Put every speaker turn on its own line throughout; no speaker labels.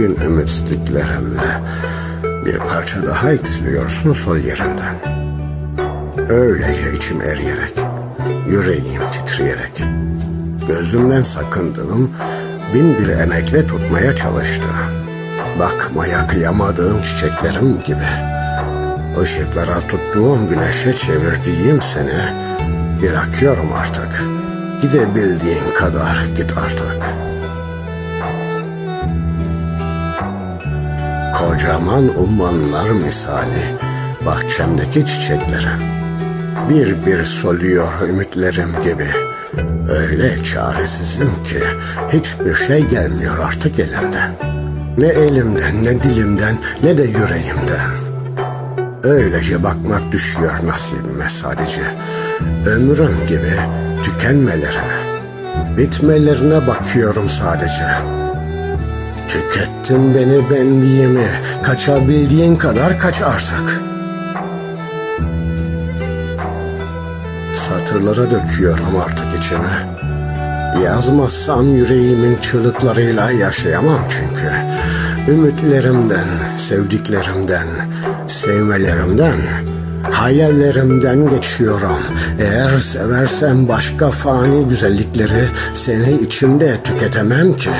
Bugün ümitsizliklerimle bir parça daha eksiliyorsun sol yerinden. Öylece içim eriyerek, yüreğim titreyerek, gözümden sakındığım bin bir emekle tutmaya çalıştı. Bakmaya kıyamadığım çiçeklerim gibi. Işıklara tuttuğum güneşe çevirdiğim seni bırakıyorum artık. Gidebildiğin kadar git artık. Kocaman ummanlar misali bahçemdeki çiçeklere. Bir bir soluyor ümitlerim gibi. Öyle çaresizim ki hiçbir şey gelmiyor artık elimden. Ne elimden, ne dilimden, ne de yüreğimden. Öylece bakmak düşüyor nasibime sadece. Ömrüm gibi tükenmelerine, bitmelerine bakıyorum sadece. Tükettin beni benliğimi, kaçabildiğin kadar kaç artık. Satırlara döküyorum artık içime. Yazmazsam yüreğimin çığlıklarıyla yaşayamam çünkü. Ümitlerimden, sevdiklerimden, sevmelerimden, hayallerimden geçiyorum. Eğer seversem başka fani güzellikleri seni içimde tüketemem ki.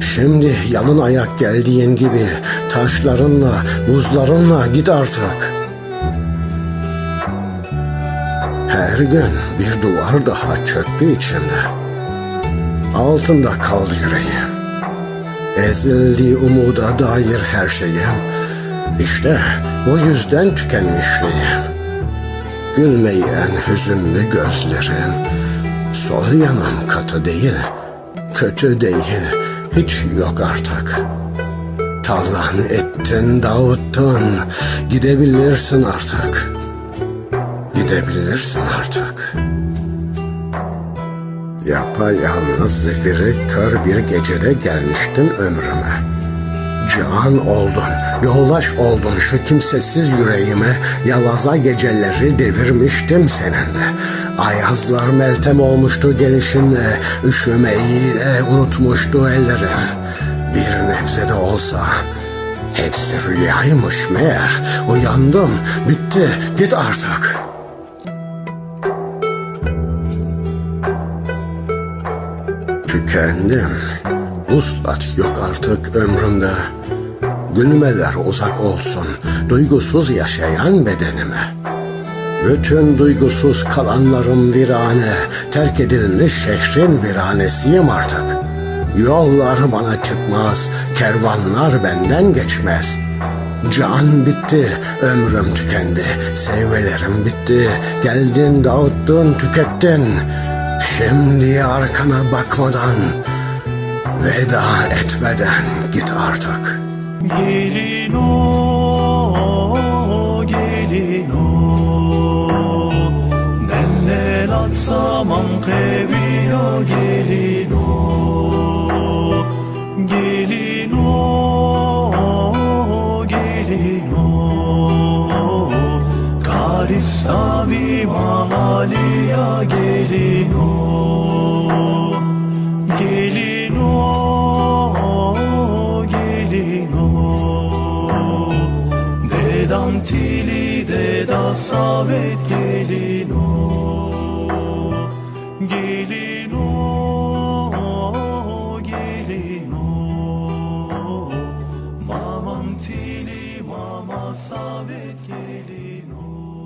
Şimdi yalın ayak geldiğin gibi taşlarınla, buzlarınla git artık. Her gün bir duvar daha çöktü içimde. Altında kaldı yüreğim. Ezildi umuda dair her şeyim. İşte bu yüzden tükenmişliğim. Gülmeyen hüzünlü gözlerim. Sol yanım katı değil, kötü değil, hiç yok artık. Talan ettin, dağıttın, gidebilirsin artık. Gidebilirsin artık. Yapayalnız zifiri kör bir gecede gelmiştin ömrüme. Can oldun, yoldaş oldun şu kimsesiz yüreğime, yalaza geceleri devirmiştim seninle. Ayazlar meltem olmuştu gelişinle, üşümeyi de unutmuştu ellerim. Bir nebze de olsa hepsi rüyaymış meğer. Uyandım, bitti, git artık.'' Tükendim. Uslat yok artık ömrümde. Gülmeler uzak olsun duygusuz yaşayan bedenime. Bütün duygusuz kalanlarım virane, terk edilmiş şehrin viranesiyim artık. Yollar bana çıkmaz, kervanlar benden geçmez. Can bitti, ömrüm tükendi, sevmelerim bitti. Geldin, dağıttın, tükettin. Şimdi arkana bakmadan, veda etmeden git artık.
Gelin o, gelin o. Neller atsam kevio gelin o. Gelin o, gelin o. Gelin o Tili deda savet gelin o Gelin o, gelin o. Mamam tili mama savet gelin o